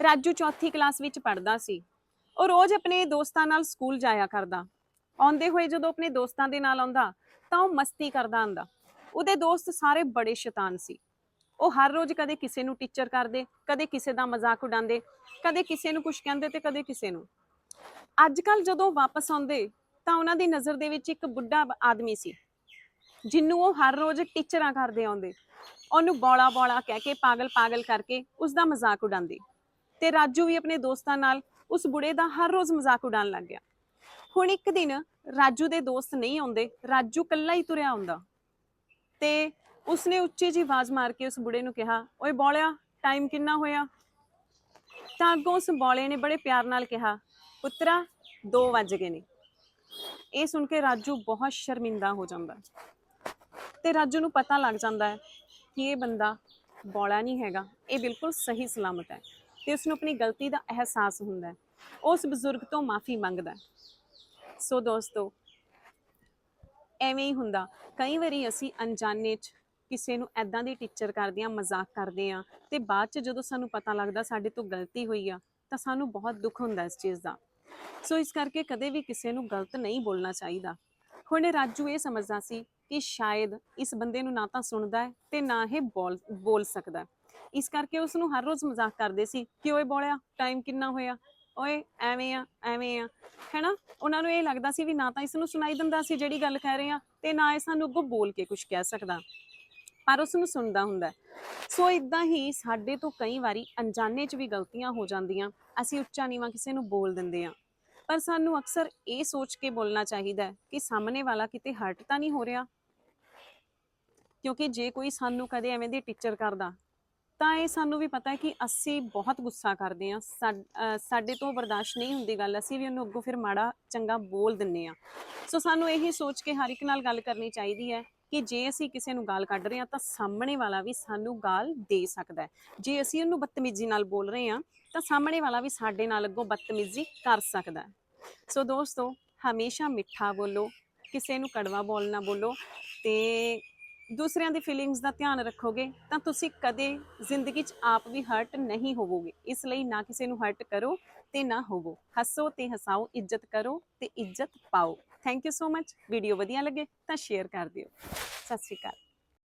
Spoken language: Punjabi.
ਰਾਜੂ ਚੌਥੀ ਕਲਾਸ ਵਿੱਚ ਪੜ੍ਹਦਾ ਸੀ ਉਹ ਰੋਜ਼ ਆਪਣੇ ਦੋਸਤਾਂ ਨਾਲ ਸਕੂਲ ਜਾਇਆ ਕਰਦਾ। ਆਉਂਦੇ ਹੋਏ ਜਦੋਂ ਆਪਣੇ ਦੋਸਤਾਂ ਦੇ ਨਾਲ ਆਉਂਦਾ ਤਾਂ ਉਹ ਮਸਤੀ ਕਰਦਾ ਆਂਦਾ ਉਹਦੇ ਦੋਸਤ ਸਾਰੇ ਬੜੇ ਸ਼ੈਤਾਨ ਸੀ। ਉਹ ਹਰ ਰੋਜ਼ ਕਦੇ ਕਿਸੇ ਨੂੰ ਟੀਚਰ ਕਰਦੇ, ਕਦੇ ਕਿਸੇ ਦਾ ਮਜ਼ਾਕ ਉਡਾਉਂਦੇ, ਕਦੇ ਕਿਸੇ ਨੂੰ ਕੁਝ ਕਹਿੰਦੇ ਤੇ ਕਦੇ ਕਿਸੇ ਨੂੰ। ਅੱਜ ਕੱਲ ਜਦੋਂ ਵਾਪਸ ਆਉਂਦੇ ਤਾਂ ਉਹਨਾਂ ਦੀ ਨਜ਼ਰ ਦੇ ਵਿੱਚ ਇੱਕ ਬੁੱਢਾ ਆਦਮੀ ਸੀ, ਜਿਹਨੂੰ ਉਹ ਹਰ ਰੋਜ਼ ਟੀਚਰਾਂ ਕਰਦੇ ਆਉਂਦੇ। ਉਹਨੂੰ ਬੋਲਾ ਬੋਲਾ ਕਹਿ ਕੇ ਪਾਗਲ ਪਾਗਲ ਕਰਕੇ ਉਸ ਦਾ ਮਜ਼ਾਕ ਉਡਾਉਂਦੇ। ਤੇ ਰਾਜੂ ਵੀ ਆਪਣੇ ਦੋਸਤਾਂ ਨਾਲ ਉਸ ਬੁੜੇ ਦਾ ਹਰ ਰੋਜ਼ ਮਜ਼ਾਕ ਉਡਾਉਣ ਲੱਗ ਗਿਆ। ਹੁਣ ਇੱਕ ਦਿਨ ਰਾਜੂ ਦੇ ਦੋਸਤ ਨਹੀਂ ਆਉਂਦੇ, ਰਾਜੂ ਇਕੱਲਾ ਹੀ ਤੁਰਿਆ ਆਉਂਦਾ। ਤੇ ਉਸਨੇ ਉੱਚੀ ਜੀ ਆਵਾਜ਼ ਮਾਰ ਕੇ ਉਸ ਬੁੜੇ ਨੂੰ ਕਿਹਾ, ਓਏ ਬੋਲਿਆ ਟਾਈਮ ਕਿੰਨਾ ਹੋਇਆ? ਤਾਂ ਅੱਗੋਂ ਉਸ ਬੋਲੇ ਨੇ ਬੜੇ ਪਿਆਰ ਨਾਲ ਕਿਹਾ, ਪੁੱਤਰਾ 2 ਵੱਜ ਗਏ ਨੇ। ਇਹ ਸੁਣ ਕੇ ਰਾਜੂ ਬਹੁਤ ਸ਼ਰਮਿੰਦਾ ਹੋ ਜਾਂਦਾ ਤੇ ਰਾਜੂ ਨੂੰ ਪਤਾ ਲੱਗ ਜਾਂਦਾ ਹੈ ਕਿ ਇਹ ਬੰਦਾ ਬੋਲਾ ਨਹੀਂ ਹੈਗਾ, ਇਹ ਬਿਲਕੁਲ ਸਹੀ ਸਲਾਮਤ ਹੈ। ਤੇ ਉਸ ਨੂੰ ਆਪਣੀ ਗਲਤੀ ਦਾ ਅਹਿਸਾਸ ਹੁੰਦਾ ਹੈ। ਉਸ ਬਜ਼ੁਰਗ ਤੋਂ ਮਾਫੀ ਮੰਗਦਾ ਹੈ। ਸੋ ਦੋਸਤੋ, ਐਵੇਂ ਹੀ ਹੁੰਦਾ। ਕਈ ਵਾਰੀ ਅਸੀਂ ਅਣਜਾਣੇ 'ਚ ਕਿਸੇ ਨੂੰ ਐਦਾਂ ਦੀ ਟੀਚਰ ਕਰਦੇ ਆ ਮਜ਼ਾਕ ਕਰਦੇ ਆ ਤੇ ਬਾਅਦ 'ਚ ਜਦੋਂ ਸਾਨੂੰ ਪਤਾ ਲੱਗਦਾ ਸਾਡੇ ਤੋਂ ਗਲਤੀ ਹੋਈ ਆ, ਤਾਂ ਸਾਨੂੰ ਬਹੁਤ ਦੁੱਖ ਹੁੰਦਾ ਇਸ ਚੀਜ਼ ਦਾ। ਸੋ ਇਸ ਕਰਕੇ ਕਦੇ ਵੀ ਕਿਸੇ ਨੂੰ ਗਲਤ ਨਹੀਂ ਬੋਲਣਾ ਚਾਹੀਦਾ। ਹੁਣ ਰਾਜੂ ਇਹ ਸਮਝਦਾ ਸੀ ਕਿ ਸ਼ਾਇਦ ਇਸ ਬੰਦੇ ਨੂੰ ਨਾ ਤਾਂ ਸੁਣਦਾ ਹੈ ਤੇ ਨਾ ਇਹ ਬੋਲ ਬੋਲ ਸਕਦਾ ਹੈ। ਇਸ ਕਰਕੇ ਉਸ ਨੂੰ ਹਰ ਰੋਜ਼ ਮਜ਼ਾਕ ਕਰਦੇ ਸੀ ਕਿ ਓਏ ਬੋਲਿਆ ਟਾਈਮ ਕਿੰਨਾ ਹੋਇਆ? ਓਏ ਐਵੇਂ ਆ ਐਵੇਂ ਆ। ਹੈਨਾ? ਉਹਨਾਂ ਨੂੰ ਇਹ ਲੱਗਦਾ ਸੀ ਵੀ ਨਾ ਤਾਂ ਇਸ ਨੂੰ ਸੁਣਾਈ ਦਿੰਦਾ ਸੀ ਜਿਹੜੀ ਗੱਲ ਕਹਿ ਰਹੇ ਆ ਤੇ ਨਾ ਇਹ ਸਾਨੂੰ ਅੱਗੋਂ ਬੋਲ ਕੇ ਕੁਝ ਕਹਿ ਸਕਦਾ। ਪਰ ਉਸ ਨੂੰ ਸੁਣਦਾ ਹੁੰਦਾ ਸੋ ਇਦਾਂ ਹੀ ਸਾਡੇ ਤੋਂ ਕਈ ਵਾਰੀ ਅਣਜਾਣੇ 'ਚ ਵੀ ਗਲਤੀਆਂ ਹੋ ਜਾਂਦੀਆਂ। ਅਸੀਂ ਉੱਚਾ ਨੀਵਾਂ ਕਿਸੇ ਨੂੰ ਬੋਲ ਦਿੰਦੇ ਆ ਪਰ ਸਾਨੂੰ ਅਕਸਰ ਇਹ ਸੋਚ ਕੇ ਬੋਲਣਾ ਚਾਹੀਦਾ ਕਿ ਸਾਹਮਣੇ ਵਾਲਾ ਕਿਤੇ ਹਰਟ ਤਾਂ ਨਹੀਂ ਹੋ ਰਿਹਾ? ਕਿਉਂਕਿ ਜੇ ਕੋਈ ਸਾਨੂੰ ਕਦੇ ਐਵੇਂ ਦੀ ਟੀਚਰ ਕਰਦਾ ਤਾਂ ਇਹ ਸਾਨੂੰ ਵੀ ਪਤਾ ਹੈ ਕਿ ਅਸੀਂ ਬਹੁਤ ਗੁੱਸਾ ਕਰਦੇ ਆ ਸਾਡੇ ਤੋਂ ਬਰਦਾਸ਼ਤ ਨਹੀਂ ਹੁੰਦੀ ਗੱਲ। ਅਸੀਂ ਵੀ ਉਹਨੂੰ ਅੱਗੋਂ ਫਿਰ ਮਾੜਾ, ਚੰਗਾ ਬੋਲ ਦਿੰਨੇ ਆ ਸੋ ਸਾਨੂੰ ਇਹੀ ਸੋਚ ਕੇ ਹਰ ਇੱਕ ਨਾਲ ਗੱਲ ਕਰਨੀ ਚਾਹੀਦੀ ਹੈ ਕਿ ਜੇ ਅਸੀਂ ਕਿਸੇ ਨੂੰ ਗਾਲ ਕੱਢ ਰਹੇ ਹਾਂ ਤਾਂ ਸਾਹਮਣੇ ਵਾਲਾ ਵੀ ਸਾਨੂੰ ਗਾਲ ਦੇ ਸਕਦਾ ਹੈ। ਜੇ ਅਸੀਂ ਉਹਨੂੰ ਬਦਤਮੀਜ਼ੀ ਨਾਲ ਬੋਲ ਰਹੇ ਹਾਂ ਤਾਂ ਸਾਹਮਣੇ ਵਾਲਾ ਵੀ ਸਾਡੇ ਨਾਲ ਅੱਗੋਂ ਬਦਤਮੀਜ਼ੀ ਕਰ ਸਕਦਾ ਹੈ। ਸੋ ਦੋਸਤੋ, ਹਮੇਸ਼ਾ ਮਿੱਠਾ ਬੋਲੋ, ਕਿਸੇ ਨੂੰ ਕੜਵਾ ਬੋਲਣਾ ਬੋਲੋ ਤੇ ਦੂਸਰਿਆਂ ਦੀ ਫੀਲਿੰਗਸ ਦਾ ਧਿਆਨ ਰੱਖੋਗੇ, ਤਾਂ ਤੁਸੀਂ ਕਦੇ ਜ਼ਿੰਦਗੀ 'ਚ ਆਪ ਵੀ ਹਰਟ ਨਹੀਂ ਹੋਵੋਗੇ। ਇਸ ਲਈ ਨਾ ਕਿਸੇ ਨੂੰ ਹਰਟ ਕਰੋ ਤੇ ਨਾ ਹੋਵੋ। ਹੱਸੋ ਤੇ ਹਸਾਓ, ਇੱਜ਼ਤ ਕਰੋ ਤੇ ਇੱਜ਼ਤ ਪਾਓ। Thank you so much video ਵਧੀਆ ਲੱਗੇ ਤਾਂ ਸ਼ੇਅਰ ਕਰ ਦਿਓ। ਸਤਿ ਸ਼੍ਰੀ ਅਕਾਲ।